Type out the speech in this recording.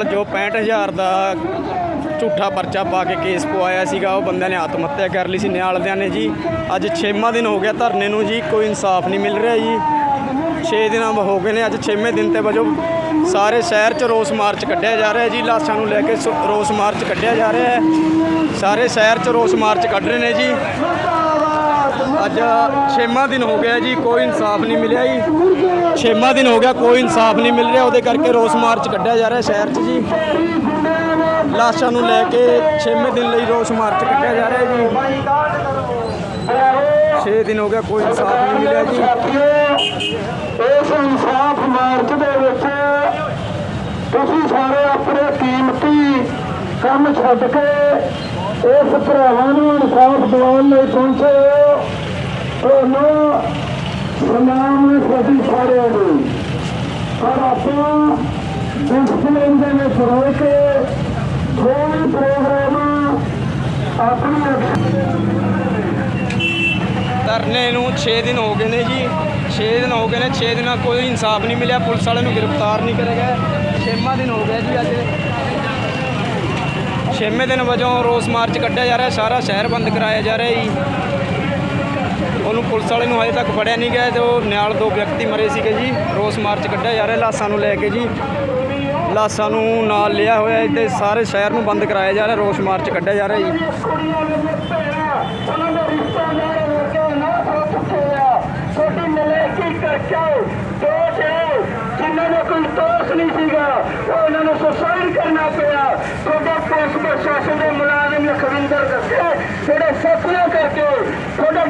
ਨਾਲ ਜੋ 65000 ਦਾ ਝੂਠਾ ਪਰਚਾ ਪਾ ਕੇ ਕੇਸ ਪਵਾਇਆ ਸੀਗਾ, ਉਹ ਬੰਦਿਆਂ ਨੇ ਆਤਮ ਹੱਤਿਆ ਕਰ ਲਈ ਸੀ ਨਿਆਲਦਿਆਂ ਨੇ ਜੀ। ਅੱਜ 6ਵਾਂ ਦਿਨ ਹੋ ਗਿਆ ਧਰਨੇ ਨੂੰ ਜੀ, ਕੋਈ ਇਨਸਾਫ ਨਹੀਂ ਮਿਲ ਰਿਹਾ ਜੀ। 6 ਦਿਨਾਂ ਹੋ ਗਏ ਨੇ, ਅੱਜ 6ਵੇਂ ਦਿਨ ਤੇ ਵਜੋਂ ਸਾਰੇ ਸ਼ਹਿਰ 'ਚ ਰੋਸ ਮਾਰਚ ਕੱਢਿਆ ਜਾ ਰਿਹਾ ਜੀ, ਲਾਸ਼ਾਂ ਨੂੰ ਲੈ ਕੇ ਸ- ਰੋਸ ਮਾਰਚ ਕੱਢਿਆ ਜਾ ਰਿਹਾ ਹੈ। ਸਾਰੇ ਸ਼ਹਿਰ 'ਚ ਰੋਸ ਮਾਰਚ ਕੱਢ ਰਹੇ ਨੇ ਜੀ। ਅੱਜ ਛੇਵਾਂ ਦਿਨ ਹੋ ਗਿਆ ਜੀ, ਕੋਈ ਇਨਸਾਫ ਨਹੀਂ ਮਿਲਿਆ ਜੀ। ਛੇਵਾਂ ਦਿਨ ਹੋ ਗਿਆ, ਕੋਈ ਇਨਸਾਫ ਨਹੀਂ ਮਿਲ ਰਿਹਾ, ਉਹਦੇ ਕਰਕੇ ਰੋਸ ਮਾਰਚ ਕੱਢਿਆ ਜਾ ਰਿਹਾ ਸ਼ਹਿਰ 'ਚ ਜੀ। ਲਾਸ਼ਾਂ ਨੂੰ ਲੈ ਕੇ 6ਵੇਂ ਦਿਨ ਲਈ ਰੋਸ ਮਾਰਚ ਕੱਢਿਆ ਜਾ ਰਿਹਾ ਜੀ। 6 ਦਿਨ ਹੋ ਗਿਆ, ਕੋਈ ਇਨਸਾਫ ਨਹੀਂ ਮਿਲਿਆ ਜੀ। ਇਸ ਇਨਸਾਫ ਮਾਰਚ ਦੇ ਵਿੱਚ ਤੁਸੀਂ ਸਾਰੇ ਆਪਣੇ ਕੀਮਤੀ ਕੰਮ ਛੱਡ ਕੇ ਇਸ ਭਰਾਵਾਂ ਨੂੰ ਇਨਸਾਫ ਦਿਵਾਉਣ ਲਈ ਪਹੁੰਚੇ ਹੋ ਸਲਾਮ ਹੈ ਸਾਡੀ ਸਾਰਿਆਂ ਨੂੰ। ਪਰ ਆਪਾਂ ਡਿਸਪਲਿਨ ਦੇ ਵਿੱਚ ਰਹਿ ਕੇ ਕੋਈ ਪ੍ਰੋਗਰਾਮ ਆਪਣੀ ਧਰਨੇ ਨੂੰ 6 ਦਿਨ ਹੋ ਗਏ ਨੇ ਜੀ। 6 ਦਿਨ ਹੋ ਗਏ ਨੇ 6 ਦਿਨਾਂ ਕੋਈ ਇਨਸਾਫ ਨਹੀਂ ਮਿਲਿਆ। ਪੁਲਿਸ ਵਾਲਿਆਂ ਨੂੰ ਗ੍ਰਿਫਤਾਰ ਨਹੀਂ ਕਰਿਆ ਗਿਆ। ਛੇਵਾਂ ਦਿਨ ਹੋ ਗਿਆ ਜੀ ਅੱਜ। ਛੇਵੇਂ ਦਿਨ ਵਜੋਂ ਰੋਸ ਮਾਰਚ ਕੱਢਿਆ ਜਾ ਰਿਹਾ। ਸਾਰਾ ਸ਼ਹਿਰ ਬੰਦ ਕਰਾਇਆ ਜਾ ਰਿਹਾ ਜੀ। ਉਹਨੂੰ ਪੁਲਿਸ ਵਾਲੇ ਨੂੰ ਹਜੇ ਤੱਕ ਫੜਿਆ ਨਹੀਂ ਗਿਆ ਤੇ ਉਹ ਨਾਲ ਦੋ ਵਿਅਕਤੀ ਮਰੇ ਸੀਗੇ ਜੀ। ਰੋਸ ਮਾਰਚ ਕੱਢਿਆ ਜਾ ਰਿਹਾ ਲਾਸਾਂ ਨੂੰ ਲੈ ਕੇ ਜੀ। ਲਾਸਾਂ ਨੂੰ ਨਾਲ ਲਿਆ ਹੋਇਆ ਹੈ ਤੇ ਸਾਰੇ ਸ਼ਹਿਰ ਨੂੰ ਬੰਦ ਕਰਾਇਆ ਜਾ ਰਿਹਾ। ਰੋਸ ਮਾਰਚ ਕੱਢਿਆ ਜਾ ਰਿਹਾ ਜੀ। ਛੋਟੀ ਨਲੇਕੀ ਕਰਕੇ ਦੋਸ਼ ਹੈ ਜਿਨ੍ਹਾਂ ਦਾ ਕੋਈ ਦੋਸ਼ ਨਹੀਂ ਸੀਗਾ ਉਹਨਾਂ ਨੂੰ ਸੁਸਾਈਡ ਕਰਨਾ ਪਿਆ ਤੁਹਾਡੇ ਪੁਲਿਸ ਪ੍ਰਸ਼ਾਸਨ ਦੇ ਮੁਲਾਜ਼ਮ ਲਖਵਿੰਦਰ ਦੱਸੇ ਜਿਹੜੇ ਸਫਲਾਂ ਕਰਕੇ